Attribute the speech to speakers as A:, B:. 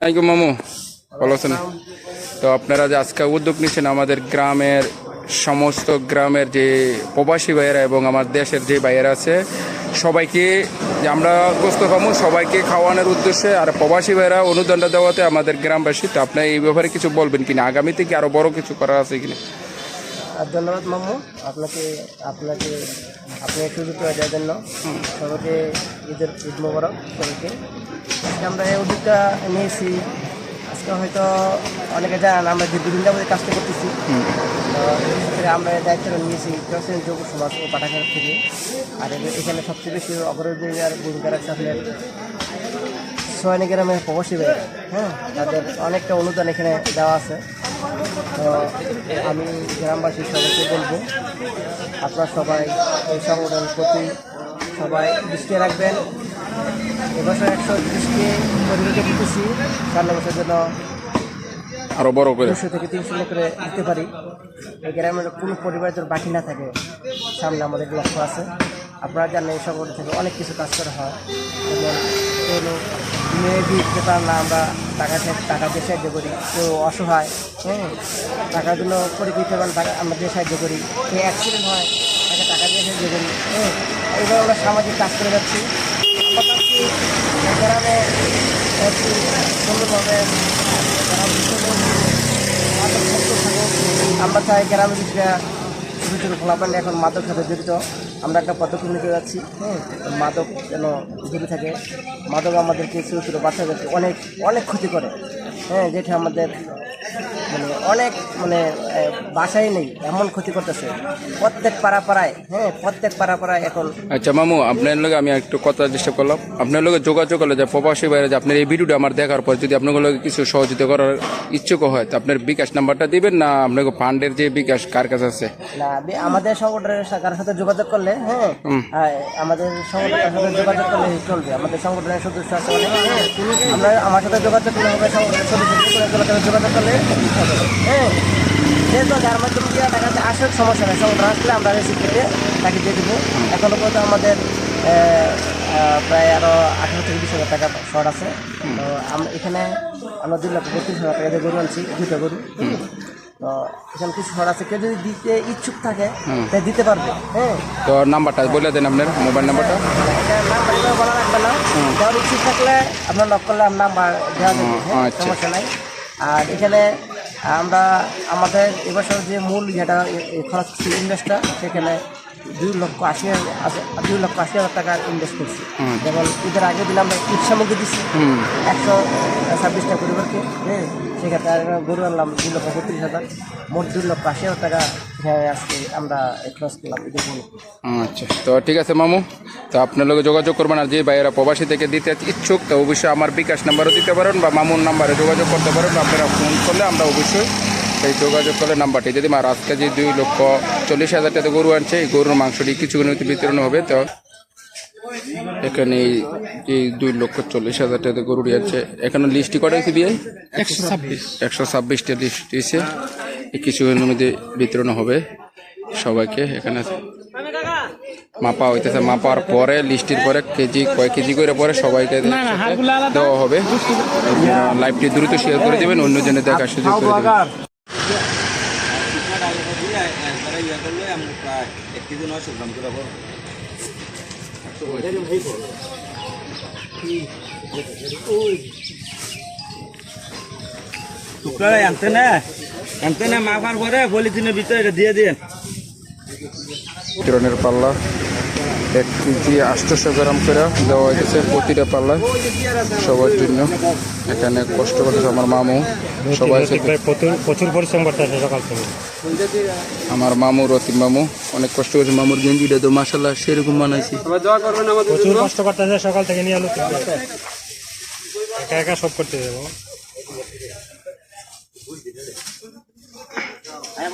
A: Thank মামু, ভালো আছেন? তো আপনারা যে আজকে উদ্যোগ নিচ্ছেন আমাদের গ্রামের সমস্ত গ্রামের যে প্রবাসী ভাইয়েরা এবং আমার দেশের যে ভাইয়েরা আছে, সবাইকে যে আমরা গোস্ত খামু সবাইকে খাওয়ানোর উদ্দেশ্যে আর প্রবাসী ভাইয়েরা অনুদানটা দেওয়াতে আমাদের গ্রামবাসী, তো আপনি এই ব্যাপারে কিছু বলবেন কিনা? আগামীতে কি আরও বড় কিছু করা আছে কিনা?
B: ধন্যবাদ মামু। আপনাকে আপনাকে আপনি সুযোগ করে দেওয়ার জন্য সবাইকে ঈদের ঈদ মোবারক সবাইকে। আজকে আমরা এই উদ্যোগটা নিয়েছি আজকে হয়তো অনেকে জানেন আমরা দীর্ঘদিন যাবত এই কাজটা করতেছি। তো আমরা দায়িত্বটা নিয়েছি কেউ যোগ সমাজ ও পাঠাগার থেকে। আর এখানে সবচেয়ে বেশি অগ্রগতির ভূমিকা রাখছে আপনার সোয়ানি গ্রামের প্রবাসী ভাই। হ্যাঁ তাদের অনেকটা অনুদান এখানে দেওয়া আছে। তো আমি গ্রামবাসী সবাইকে বলব আপনারা সবাই এই সংগঠনের প্রতি সবাই দৃষ্টি রাখবেন। এবছর একশো তিরিশকে পরিবারকে দিতেছি সামনে বছর জন্য
A: আরও বড় করে।
B: দুশো থেকে তিনশো লোক করে দিতে পারি। এই গ্রামের কোনো পরিবার যেন বাকি না থাকে সামনে আমাদের লক্ষ্য আছে। আপনারা জানেন এই সংগঠন থেকে অনেক কিছু কাজ করা হয়। যেমন কোনো মেয়ে পার না আমরা টাকা টাকা দিয়ে সাহায্য করি, কেউ অসহায় হ্যাঁ পরিকৃত পান টাকা আমরা দিয়ে সাহায্য করি, কেউ অ্যাক্সিডেন্ট হয়, তাকে টাকা দিয়ে সাহায্য করি হ্যাঁ এইভাবে আমরা সামাজিক কাজ করে যাচ্ছি। আমরা গ্রামে সুন্দরভাবে আমরা চাই গ্রামের দিকটা ছোটো ছোটো ফলাফল এখন মাদক সাথে জড়িত। আমরা একটা পদক্ষেপ নিতে যাচ্ছি। মাদক যেন দূরে থাকে। মাদক আমাদেরকে ছোটো ছোটো বাচ্চাদেরকে অনেক অনেক ক্ষতি করে। হ্যাঁ যেটা আমাদের মানে অনেক মানে বাসাই নেই এমন ক্ষতি করতেছে। প্রত্যেক পাড়া পাড়ায় হ্যাঁ প্রত্যেক পাড়া পাড়ায় এখন।
A: আচ্ছা মামু আপনার লগে আমি একটু কথা চেষ্টা করলাম। আপনার লগে যোগাযোগ করলে যে প্রবাসী বাইরে যে আপনার এই ভিডিওটা আমার দেখার পর যদি আপনার লগে কিছু সহযোগিতা করার ইচ্ছুক হয় তো আপনার বিকাশ নাম্বারটা দিবেন না আপনাকে ফান্ডের যে বিকাশ কার কাছে আছে?
B: না আমাদের সংগঠনের কারোর সাথে যোগাযোগ করলে হ্যাঁ আমাদের সংগঠনের সাথে যোগাযোগ করলে চলবে। আমাদের সংগঠনের সদস্য আছে হ্যাঁ, আমরা আমার সাথে যোগাযোগ করলে হবে সংগঠনের সদস্য করে যোগাযোগ করলে হ্যাঁ যেহেতু যার মাধ্যমে দিয়ে যাচ্ছে আসল সমস্যা নেই সংগঠন আসলে আমরা রিসিভ করে তাকে দিয়ে দেবো। এখনও পর্যন্ত আমাদের প্রায় আরও আঠারো থেকে বিশ হাজার টাকা শর্ট আছে তো আমরা এখানে আমরা দুই লক্ষ বত্রিশ হাজার টাকা দিয়ে গরু আনছি দুটো গরু তো এখানে কিছু শর্ট আছে কেউ যদি দিতে ইচ্ছুক থাকে তাই দিতে পারবে হ্যাঁ
A: তো নাম্বারটা বলে দেন আপনার মোবাইল নাম্বারটা।
B: এটা নাম্বার এভাবে বলা রাখবে না দেওয়ার ইচ্ছুক থাকলে আপনার নক করলে নাম্বার দেওয়া যাবে। সমস্যা নাই আর এখানে আমরা আমাদের এবছর যে মূল যেটা খরচ ইনভেস্টটা সেখানে দুই লক্ষ আশি হাজার দুই লক্ষ আশি হাজার টাকা ইনভেস্ট করছি। যেমন ঈদের আগে দিলাম আমরা ঈদ সামগ্রী দিচ্ছি একশো ছাব্বিশটা পরিবারকে হ্যাঁ সেক্ষেত্রে গরু আনলাম দুই লক্ষ বত্রিশ হাজার। মোট দুই লক্ষ আশি হাজার টাকা এখানে আজকে আমরা খরচ করলাম ঈদের জন্য
A: আচ্ছা তো ঠিক আছে মামু তো আপনার যোগাযোগ করবেন আর যে ভাইয়েরা প্রবাসী থেকে দিতে ইচ্ছুক তো অবশ্যই আমার বিকাশ নাম্বারও দিতে পারেন বা মামুর নাম্বারে যোগাযোগ করতে পারেন বা আপনারা ফোন করলে আমরা অবশ্যই এই যোগাযোগ করলে নাম্বারটি যদি আমার আজকে যে দুই লক্ষ চল্লিশ হাজার টাকা গরু আনছে এই গরুর মাংসটি কিছুক্ষণ হইতে বিতরণ হবে তো এখানে এই- দুই লক্ষ চল্লিশ হাজার টাকা গরুটি আছে এখানে লিস্টটি কটা হয়েছে বিয়ে? একশো ছাব্বিশ। একশো ছাব্বিশটা লিস্ট দিয়েছে। কিছুক্ষণের মধ্যে বিতরণ হবে। সবাইকে এখানে মাপা হইতেছে মাপার পরে লিস্টির পরে কেজি কয়েক কেজি করে পরে সবাইকে দেওয়া হবে। লাইভটি দ্রুত শেয়ার করে দেবেন অন্যজনে দেখার সুযোগ করে দেবেন।
C: টুকরা আনতে না? আনতে না মাফার পরে পলিথিনের ভিতরে দিয়ে দিন।
A: বিতরণের পাল্লা এক কেজি আটশোশো গ্রাম করে দেওয়া হয়েছে প্রতিটা পাল্লায় সবার জন্য। এখানে কষ্ট করতেছে আমার মামু। সবাই
D: প্রচুর প্রচুর পরিশ্রম করতে আছে সকাল থেকে।
A: আমার মামু রতিম মামু অনেক কষ্ট করেছে। মামুর গেঞ্জিটা তো মাসাল্লাহ সেরকম বানাইছি।
D: প্রচুর কষ্ট করতে আছে সকাল থেকে নিয়ে আলু একা একা সব করতে যাব।